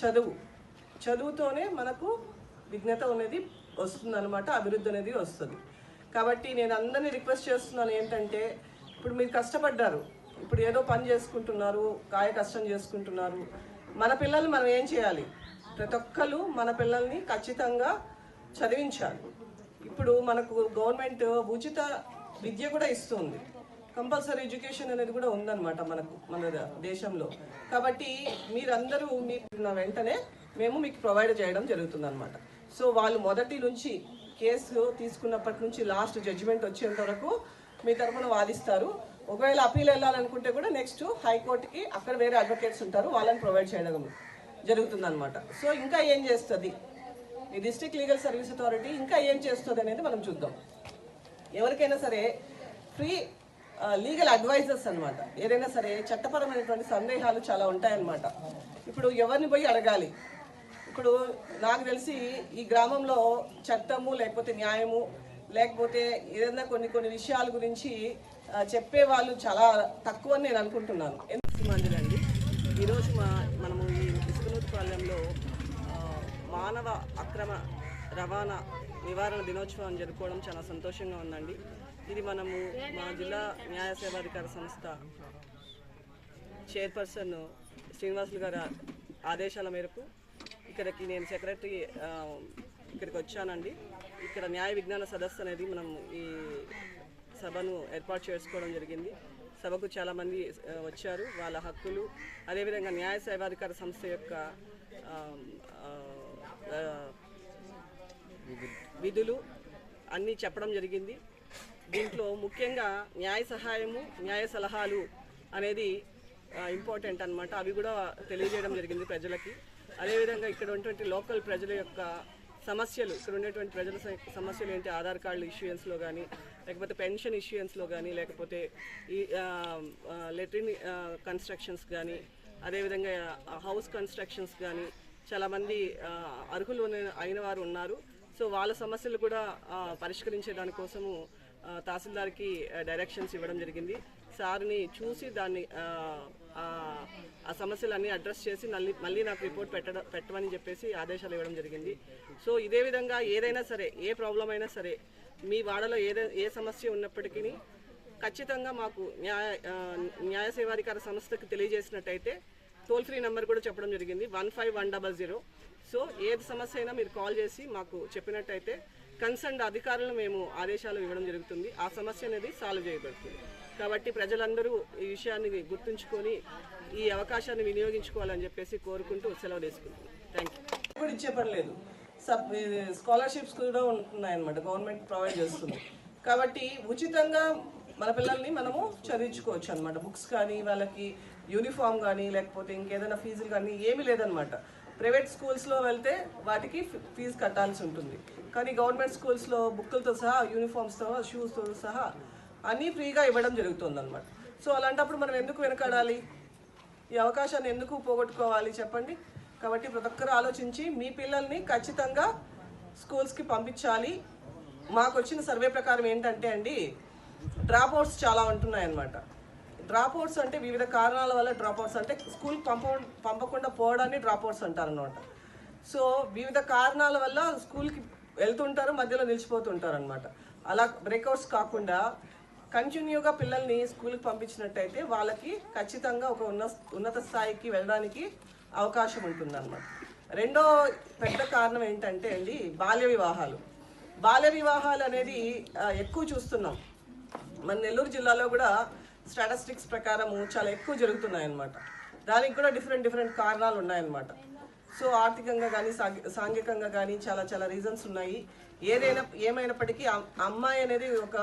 చదువు. చదువుతోనే మనకు విఘ్నత అనేది వస్తుంది అనమాట అభివృద్ధి అనేది వస్తుంది. కాబట్టి నేను అందరినీ రిక్వెస్ట్ చేస్తున్నాను ఏంటంటే ఇప్పుడు మీరు కష్టపడ్డారు ఇప్పుడు ఏదో పని చేసుకుంటున్నారు కాయ కష్టం చేసుకుంటున్నారు మన పిల్లల్ని మనం ఏం చేయాలి? ప్రతి ఒక్కరు మన పిల్లల్ని ఖచ్చితంగా చదివించాలి. ఇప్పుడు మనకు గవర్నమెంట్ ఉచిత విద్య కూడా ఇస్తుంది. కంపల్సరీ ఎడ్యుకేషన్ అనేది కూడా ఉందన్నమాట మనకు మన దేశంలో. కాబట్టి మీరందరూ మీరు వెంటనే మేము మీకు ప్రొవైడ్ చేయడం జరుగుతుంది సో వాళ్ళు మొదటి నుంచి కేసు తీసుకున్నప్పటి నుంచి లాస్ట్ జడ్జిమెంట్ వచ్చేంత వరకు మీ తరఫున వాదిస్తారు. ఒకవేళ అప్పీల్ వెళ్ళాలనుకుంటే కూడా నెక్స్ట్ హైకోర్టుకి అక్కడ వేరే అడ్వకేట్స్ ఉంటారు వాళ్ళని ప్రొవైడ్ చేయడం జరుగుతుంది సో ఇంకా ఏం చేస్తుంది? ఈ డిస్ట్రిక్ట్ లీగల్ సర్వీస్ అథారిటీ ఇంకా ఏం చేస్తుంది అనేది మనం చూద్దాం. ఎవరికైనా సరే ఫ్రీ లీగల్ అడ్వైజర్స్ అన్నమాట. ఏదైనా సరే చట్టపరమైనటువంటి సందేహాలు చాలా ఉంటాయన్నమాట. ఇప్పుడు ఎవరిని పోయి అడగాలి? ఇప్పుడు నాకు తెలిసి ఈ గ్రామంలో చట్టము లేకపోతే న్యాయము లేకపోతే ఏదైనా కొన్ని కొన్ని విషయాల గురించి చెప్పే వాళ్ళు చాలా తక్కువ అని నేను అనుకుంటున్నాను. మందిరండి ఈరోజు మా మనము ఈ ఇసుకనూతిపాలెంలో పాలెంలో మానవ అక్రమ రవాణా నివారణ దినోత్సవం జరుపుకోవడం చాలా సంతోషంగా ఉందండి. ఇది మనము మా జిల్లా న్యాయ సేవాధికార సంస్థ చైర్పర్సన్ శ్రీనివాసులు గారి ఆదేశాల మేరకు ఇక్కడికి నేను సెక్రటరీ ఇక్కడికి వచ్చానండి. ఇక్కడ న్యాయ విజ్ఞాన సదస్సు అనేది మనం ఈ సభను ఏర్పాటు చేసుకోవడం జరిగింది. సభకు చాలామంది వచ్చారు. వాళ్ళ హక్కులు అదేవిధంగా న్యాయ సేవాధికార సంస్థ యొక్క ఆ, ఆ, ఆ, విధులు అన్నీ చెప్పడం జరిగింది. దీంట్లో ముఖ్యంగా న్యాయ సహాయము న్యాయ సలహాలు అనేది ఇంపార్టెంట్ అన్నమాట. అవి కూడా తెలియజేయడం జరిగింది ప్రజలకి. అదేవిధంగా ఇక్కడ ఉన్నటువంటి లోకల్ ప్రజల యొక్క సమస్యలు ఇక్కడ ఉండేటువంటి ప్రజల సమస్యలు ఏంటి? ఆధార్ కార్డు ఇష్యూయన్స్లో కానీ లేకపోతే పెన్షన్ ఇష్యూయన్స్లో కానీ లేకపోతే ఈ లెట్రిన్ కన్స్ట్రక్షన్స్ కానీ అదేవిధంగా హౌస్ కన్స్ట్రక్షన్స్ కానీ చాలామంది అర్హులు అయిన వారు ఉన్నారు. సో వాళ్ళ సమస్యలు కూడా పరిష్కరించే దానికోసము తహసీల్దార్కి డైరెక్షన్స్ ఇవ్వడం జరిగింది. సార్ని చూసి దాన్ని ఆ, సమస్యలన్నీ అడ్రస్ చేసి మళ్ళీ మళ్ళీ నాకు రిపోర్ట్ పెట్టడం పెట్టమని చెప్పేసి ఆదేశాలు ఇవ్వడం జరిగింది. సో ఇదే విధంగా ఏదైనా సరే ఏ ప్రాబ్లం అయినా సరే మీ వాడలో ఏదై ఏ సమస్య ఉన్నప్పటికీ ఖచ్చితంగా మాకు న్యాయ న్యాయ సేవాధికార సంస్థకు తెలియజేసినట్టయితే టోల్ ఫ్రీ నెంబర్ కూడా చెప్పడం జరిగింది. One five one double zero. So ఏది సమస్య అయినా మీరు కాల్ చేసి మాకు చెప్పినట్టయితే కన్సర్న్డ్ అధికారులను మేము ఆదేశాలు ఇవ్వడం జరుగుతుంది. ఆ సమస్య అనేది సాల్వ్ చేయబడుతుంది. కాబట్టి ప్రజలందరూ ఈ విషయాన్ని గుర్తుంచుకొని ఈ అవకాశాన్ని వినియోగించుకోవాలని చెప్పేసి కోరుకుంటూ సెలవు తీసుకుంటున్నాం. థ్యాంక్ యూ ఇప్పుడు ఇచ్చే లేదు. సబ్ స్కాలర్షిప్స్ కూడా ఉంటున్నాయన్నమాట గవర్నమెంట్ ప్రొవైడ్ చేస్తుంది. కాబట్టి ఉచితంగా మన పిల్లల్ని మనము చదివించుకోవచ్చు అనమాట బుక్స్ కానీ వాళ్ళకి యూనిఫామ్ కానీ లేకపోతే ఇంకేదైనా ఫీజులు కానీ ఏమీ లేదనమాట ప్రైవేట్ స్కూల్స్లో వెళ్తే వాటికి ఫీజు కట్టాల్సి ఉంటుంది. కానీ గవర్నమెంట్ స్కూల్స్లో బుక్కులతో సహా యూనిఫామ్స్తో షూస్తో సహా అన్నీ ఫ్రీగా ఇవ్వడం జరుగుతుంది అనమాట సో అలాంటప్పుడు మనం ఎందుకు వెనకాడాలి? ఈ అవకాశాన్ని ఎందుకు పోగొట్టుకోవాలి చెప్పండి? కాబట్టి ప్రతి ఒక్కరు ఆలోచించి మీ పిల్లల్ని ఖచ్చితంగా స్కూల్స్కి పంపించాలి. మాకు వచ్చిన సర్వే ప్రకారం ఏంటంటే అండి డ్రాప్ అవుట్స్ చాలా ఉంటున్నాయి అన్నమాట డ్రాప్ అవుట్స్ అంటే వివిధ కారణాల వల్ల డ్రాప్ అవుట్స్ అంటే స్కూల్ పంప పంపకుండా పోవడాన్ని డ్రాప్ అవుట్స్ అంటారనమాట సో వివిధ కారణాల వల్ల స్కూల్కి వెళ్తుంటారు మధ్యలో నిలిచిపోతుంటారు అనమాట అలా బ్రేక్అవుట్స్ కాకుండా కంటిన్యూగా పిల్లల్ని స్కూల్కి పంపించినట్టయితే వాళ్ళకి ఖచ్చితంగా ఒక ఉన్న ఉన్నత స్థాయికి వెళ్ళడానికి అవకాశం ఉంటుందన్నమాట. రెండో పెద్ద కారణం ఏంటంటే అండి బాల్య వివాహాలు. బాల్య వివాహాలు అనేది ఎక్కువ చూస్తున్నాం. మన నెల్లూరు జిల్లాలో కూడా స్టాటిస్టిక్స్ ప్రకారము చాలా ఎక్కువ జరుగుతున్నాయి అన్నమాట దానికి కూడా డిఫరెంట్ డిఫరెంట్ కారణాలు ఉన్నాయన్నమాట. సో ఆర్థికంగా కానీ సాంఘికంగా కానీ చాలా చాలా రీజన్స్ ఉన్నాయి. ఏదైనా ఏమైనప్పటికీ అమ్మాయి అనేది ఒక